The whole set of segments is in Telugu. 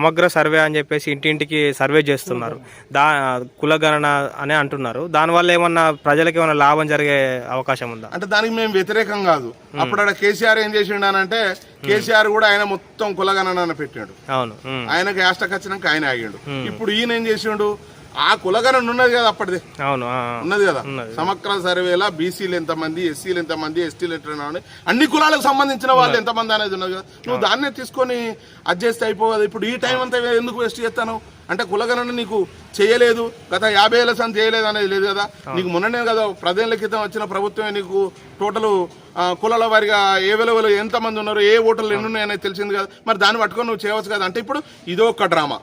సమగ్ర సర్వే అని చెప్పేసి ఇంటింటికి సర్వే చేస్తున్నారు. దా కులగణన అని అంటున్నారు. దానివల్ల ఏమన్నా ప్రజలకు ఏమన్నా లాభం జరిగే అవకాశం ఉందా? అంటే దానికి మేము వ్యతిరేకం కాదు. అప్పుడు ఆడ కేసీఆర్ ఏం చేసిండు అని అంటే కేసీఆర్ కూడా ఆయన మొత్తం కులగణన పెట్టాడు అవును. ఆయనకు యాస్టక్ వచ్చినాక ఆయన ఆగిండు. ఇప్పుడు ఈయన ఏం చేసిండు? ఆ కులగణన ఉన్నది కదా అప్పటిది? అవును ఉన్నది కదా? సమగ్ర సర్వేలా బీసీలు ఎంతమంది ఎస్సీలు ఎంతమంది ఎస్టీలు ఎంత అన్ని కులాలకు సంబంధించిన వాళ్ళు ఎంతమంది అనేది ఉన్నది కదా? నువ్వు దాన్నే తీసుకొని అడ్జస్ట్ అయిపోవదు ఇప్పుడు ఈ టైం అంతా ఎందుకు వేస్ట్ చేస్తాను? అంటే కులగణన నీకు చేయలేదు. గత యాభై ఏళ్ళ సంది చేయలేదు అనేది లేదు కదా? నీకు మొన్ననే కదా పదేళ్ళ క్రితం వచ్చిన ప్రభుత్వమే నీకు టోటల్ కులాల వారిగా ఏ వెలువలు ఎంతమంది ఉన్నారు ఏ ఓటర్లు ఎన్ని ఉన్నాయనేది తెలిసింది కదా? మరి దాన్ని పట్టుకొని నువ్వు చేయవచ్చు కదా? అంటే ఇప్పుడు ఇదో ఒక డ్రామా.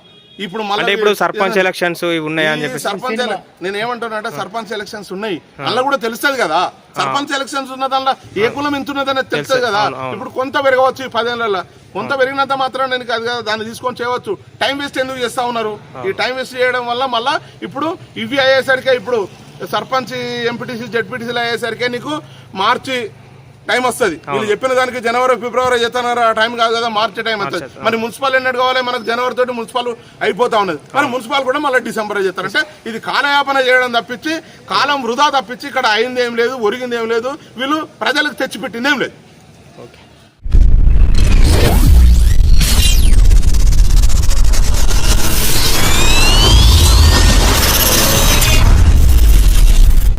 ఇప్పుడు అంటే మళ్ళీ ఇప్పుడు సర్పంచ్ ఎలక్షన్స్ ఇవి ఉన్నాయా అని ఈ చెప్పేసి. సర్పంచ్ నేను ఏమంటానంటే సర్పంచ్ ఎలక్షన్స్ ఉన్నాయి. అందులో కూడా తెలుస్తుంది కదా. సర్పంచ్ ఎలక్షన్స్ ఉన్న దానిలో ఏ కులం ఎంత ఉన్నదని తెలుస్తుంది కదా. ఇప్పుడు కొంత పెరగవచ్చు ఈ పదేళ్ళలో. కొంత పెరిగినంత మాత్రం నేను కాదు కదా దాన్ని తీసుకొని చేయవచ్చు. టైం వేస్ట్ ఎందుకు చేస్తా ఉన్నారు? ఈ టైం వేస్ట్ చేయడం వల్ల మళ్ళా ఇప్పుడు ఇవి అయ్యేసరికి ఇప్పుడు సర్పంచ్ ఎంపీటీసీ జడ్పీటీసీలు అయ్యేసరికి నీకు మార్చి టైం వస్తుంది. వీళ్ళు చెప్పిన దానికి జనవరి ఫిబ్రవరి చెప్తున్నారు ఆ టైం కాదు కదా మార్చి టైం వస్తుంది. మరి మున్సిపల్ ఎన్నడు కావాలి? మనకు జనవరి తోటి మున్సిపల్ అయిపోతా ఉన్నది. మరి మున్సిపల్ కూడా మళ్ళీ డిసెంబర్ చేస్తారు అంటే ఇది కాలయాపన చేయడం తప్పించి కాలం వృధా తప్పించి ఇక్కడ అయింది ఏం లేదు ఒరిగింది ఏం లేదు. వీళ్ళు ప్రజలకు తెచ్చిపెట్టింది ఏం లేదు. ఓకే.